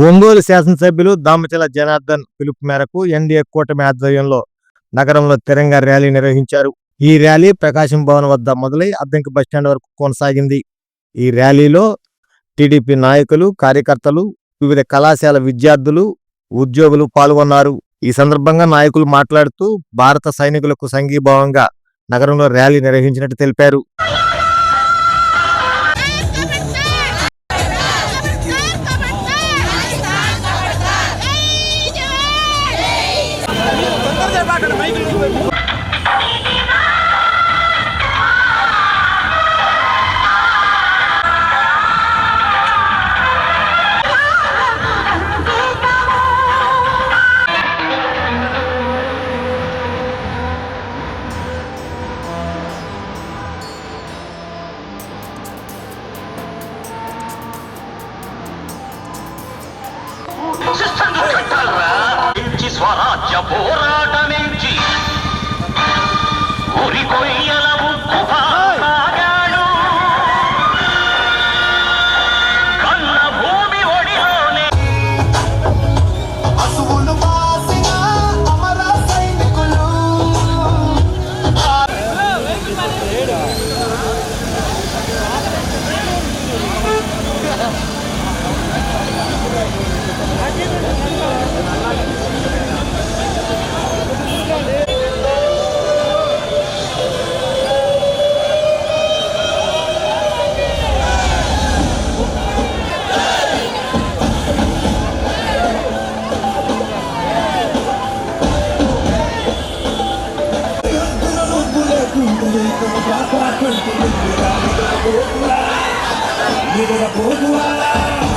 ఒంగోలు శాసనసభ్యులు దామచల జనార్దన్ పిలుపు మేరకు ఎన్డీఏ కూటమి ఆధ్వర్యంలో నగరంలో తిరంగా ర్యాలీ నిర్వహించారు. ఈ ర్యాలీ ప్రకాశం భవన్ వద్ద మొదలై అద్దంకి బస్టాండ్ వరకు కొనసాగింది. ఈ ర్యాలీలో టీడీపీ నాయకులు కార్యకర్తలు వివిధ కళాశాల విద్యార్థులు ఉద్యోగులు పాల్గొన్నారు. ఈ సందర్భంగా నాయకులు మాట్లాడుతూ భారత సైనికులకు సంఘీభావంగా నగరంలో ర్యాలీ నిర్వహించినట్టు తెలిపారు. స్వరాజ్య పోరాటమించి? ఉరి Ni de la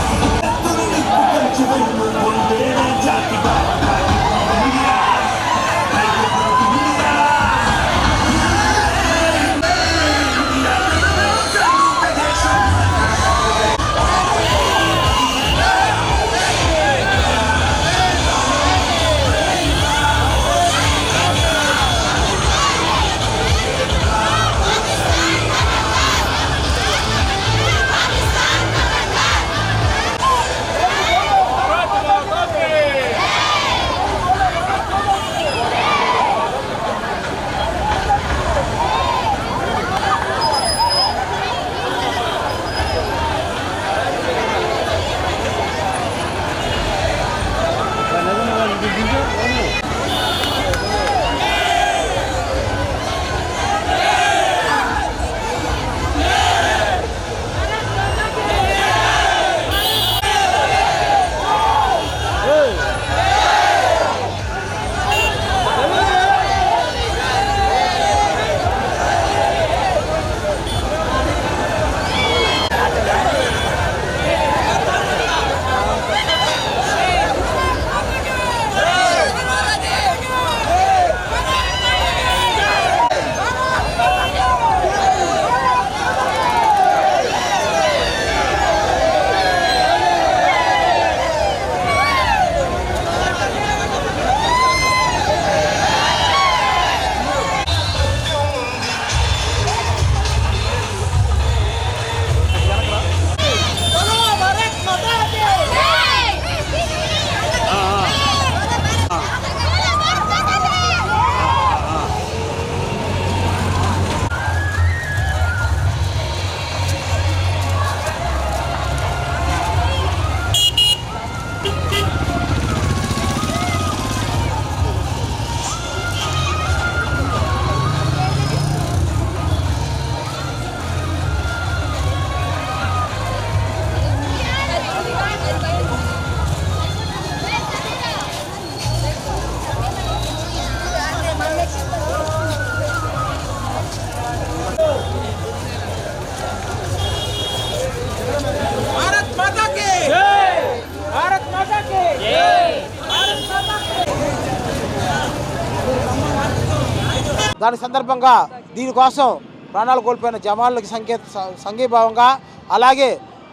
దాని సందర్భంగా దీనికోసం ప్రాణాలు కోల్పోయిన జవాన్లకి సంకేత సంఘీభావంగా అలాగే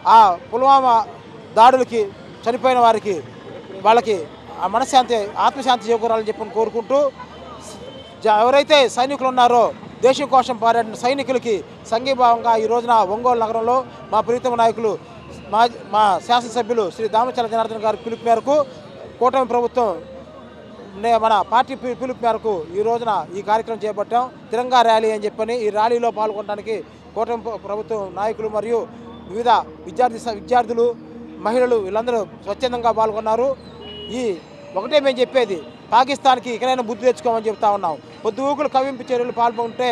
ఆ పుల్వామా దాడులకి చనిపోయిన వారికి వాళ్ళకి ఆ మనశ్శాంతి ఆత్మశాంతి చేకూరాలని చెప్పని కోరుకుంటూ జ- ఎవరైతే సైనికులు ఉన్నారో దేశం కోసం పోరాడిన సైనికులకి సంఘీభావంగా ఈ రోజున ఒంగోలు నగరంలో మా ప్రీతమ నాయకులు మా మా శాసనసభ్యులు శ్రీ దామచల జనార్దన్ గారి పిలుపు మేరకు కూటమి ప్రభుత్వం మన పార్టీ పిలుపు మేరకు ఈ రోజున ఈ కార్యక్రమం చేపట్టాం. తిరంగా ర్యాలీ అని చెప్పని ఈ ర్యాలీలో పాల్గొనడానికి కూటమి ప్రభుత్వం నాయకులు మరియు వివిధ విద్యార్థి విద్యార్థులు మహిళలు వీళ్ళందరూ స్వచ్ఛందంగా పాల్గొన్నారు. ఈ ఒకటే మేము చెప్పేది పాకిస్తాన్కి ఇకనైనా బుద్ధి తెచ్చుకోమని చెప్తా ఉన్నాం. పొద్దు ఊకులు కవింపు చర్యలు పాల్గొంటే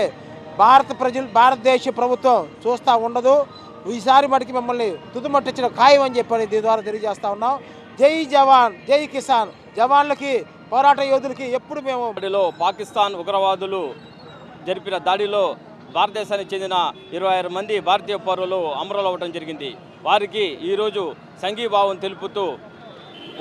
భారత ప్రజలు భారతదేశ ప్రభుత్వం చూస్తూ ఉండదు. ఈసారి మటుకి మిమ్మల్ని తుదుమట్టించిన ఖాయం అని చెప్పని దీని ద్వారా తెలియజేస్తా ఉన్నాం. జై జవాన్ జై కిసాన్. జవాన్లకి పోరాట యోధులకి ఎప్పుడు మేము దాడిలో పాకిస్తాన్ ఉగ్రవాదులు జరిపిన దాడిలో భారతదేశానికి చెందిన ఇరవై ఆరు మంది భారతీయ పౌరులు అమరులవ్వడం జరిగింది. వారికి ఈరోజు సంఘీభావం తెలుపుతూ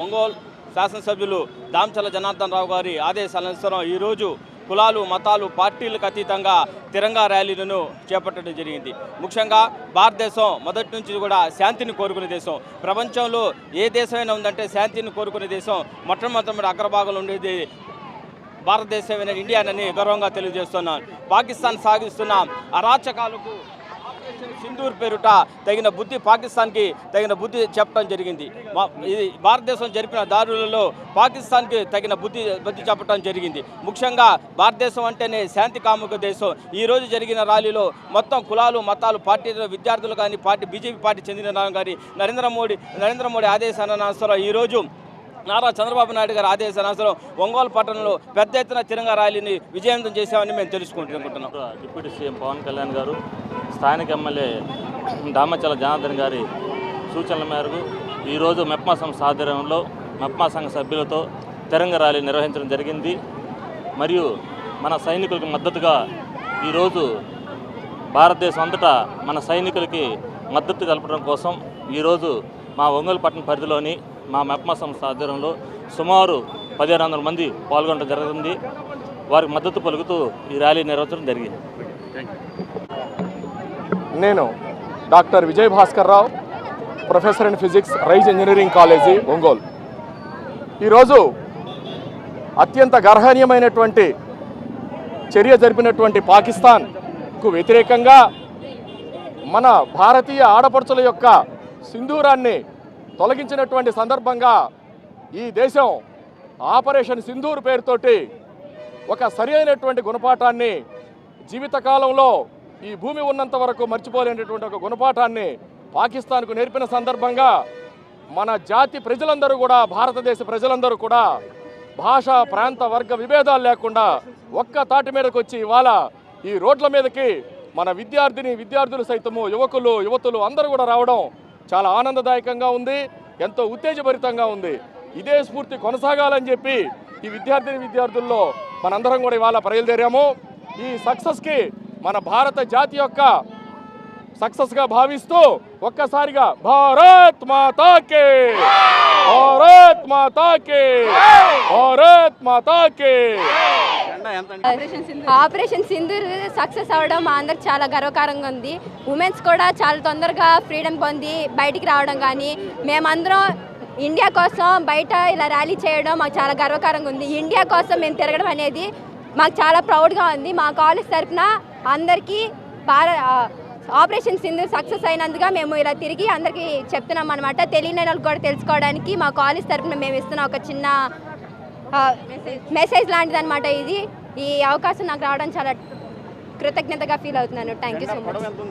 ఒంగోలు శాసనసభ్యులు దామచల జనార్దన్ రావు గారి ఆదేశానుసారం ఈరోజు కులాలు మతాలు పార్టీలకు అతీతంగా తిరంగా ర్యాలీలను చేపట్టడం జరిగింది. ముఖ్యంగా భారతదేశం మొదటి నుంచి కూడా శాంతిని కోరుకునే దేశం. ప్రపంచంలో ఏ దేశమైనా ఉందంటే శాంతిని కోరుకునే దేశం. మొట్టమొదటి అగ్రభాగంలో ఉండేది భారతదేశమైన ఇండియానని గౌరవంగా తెలియజేస్తున్నాను. పాకిస్తాన్ సాగిస్తున్న అరాచకాలకు సింధూర్ పేరుట తగిన బుద్ధి పాకిస్తాన్కి తగిన బుద్ధి చెప్పడం జరిగింది. ఇది భారతదేశం జరిపిన దారులలో పాకిస్తాన్కి తగిన బుద్ధి బుద్ధి చెప్పడం జరిగింది. ముఖ్యంగా భారతదేశం అంటేనే శాంతి కాముక దేశం. ఈరోజు జరిగిన ర్యాలీలో మొత్తం కులాలు మతాలు పార్టీలు విద్యార్థులు కానీ పార్టీ బీజేపీ పార్టీ చెందిన వారు కానీ నరేంద్ర మోడీ నరేంద్ర మోడీ ఆదేశానుసారం ఈరోజు నారా చంద్రబాబు నాయుడు గారి ఆదేశానుసారం ఒంగోలు పట్టణంలో పెద్ద ఎత్తున తిరంగా ర్యాలీని విజయవంతం చేశామని మేము తెలుసుకుంటున్నాం. డిప్యూటీ సీఎం పవన్ కళ్యాణ్ గారు స్థానిక ఎమ్మెల్యే దామచల జనార్దన్ గారి సూచనల మేరకు ఈరోజు మెప్మా సంస్థ ఆధ్వర్యంలో మెప్మా సంఘ సభ్యులతో తిరంగ ర్యాలీ నిర్వహించడం జరిగింది. మరియు మన సైనికులకు మద్దతుగా ఈరోజు భారతదేశం అంతటా మన సైనికులకి మద్దతు కలపడం కోసం ఈరోజు మా ఒంగోలు పట్టణ పరిధిలోని మా మెప్మా సంస్థ ఆధ్వర్యంలో సుమారు పదిహేను వందల మంది పాల్గొనడం జరుగుతుంది. వారికి మద్దతు పలుకుతూ ఈ ర్యాలీ నిర్వహించడం జరిగింది. నేను doctor Vijay Bhaskar Rao professor in physics Rise engineering college Ongole. ఈరోజు అత్యంత గర్హనీయమైనటువంటి చర్య జరిపినటువంటి పాకిస్తాన్కు వ్యతిరేకంగా మన భారతీయ ఆడపడుచుల యొక్క సింధూరాన్ని తొలగించినటువంటి సందర్భంగా ఈ దేశం ఆపరేషన్ సింధూర్ పేరుతోటి ఒక సరి అయినటువంటి గుణపాఠాన్ని జీవితకాలంలో ఈ భూమి ఉన్నంత వరకు మర్చిపోలేనటువంటి ఒక గుణపాఠాన్ని పాకిస్తాన్కు నేర్పిన సందర్భంగా మన జాతి ప్రజలందరూ కూడా భారతదేశ ప్రజలందరూ కూడా భాష ప్రాంత వర్గ విభేదాలు లేకుండా ఒక్క తాటి మీదకి వచ్చి ఇవాళ ఈ రోడ్ల మీదకి మన విద్యార్థిని విద్యార్థులు సైతము యువకులు యువతులు అందరూ కూడా రావడం చాలా ఆనందదాయకంగా ఉంది ఎంతో ఉత్తేజభరితంగా ఉంది. ఇదే స్ఫూర్తి కొనసాగాలని చెప్పి ఈ విద్యార్థిని విద్యార్థుల్లో మనందరం కూడా ఇవాళ బయలుదేరాము. ఈ సక్సెస్కి మన భారత జాతి యొక్క సక్సెస్గా భావిస్తూ ఒక్కసారిగా భారత్ మాతాకే! భారత్ మాతాకే! భారత్ మాతాకే! ఆపరేషన్ సింధూర్ సక్సెస్ అవ్వడం మా అందరికి చాలా గర్వకారంగా ఉంది. ఉమెన్స్ కూడా చాలా తొందరగా ఫ్రీడమ్ పొంది బయటికి రావడం కానీ మేమందరం ఇండియా కోసం బయట ఇలా ర్యాలీ చేయడం మాకు చాలా గర్వకారంగా ఉంది. ఇండియా కోసం మేము తిరగడం అనేది మాకు చాలా ప్రౌడ్గా ఉంది. మా కాలేజ్ తరఫున అందరికీ భార ఆపరేషన్ సింధూర్ సక్సెస్ అయినందుగా మేము ఇలా తిరిగి అందరికీ చెప్తున్నాం అనమాట తెలియని వాళ్ళకి కూడా తెలుసుకోవడానికి మా కాలేజ్ తరఫున మేము ఇస్తున్న ఒక చిన్న మెసేజ్ లాంటిది అనమాట ఇది. ఈ అవకాశం నాకు రావడం చాలా కృతజ్ఞతగా ఫీల్ అవుతున్నాను. Thank you so much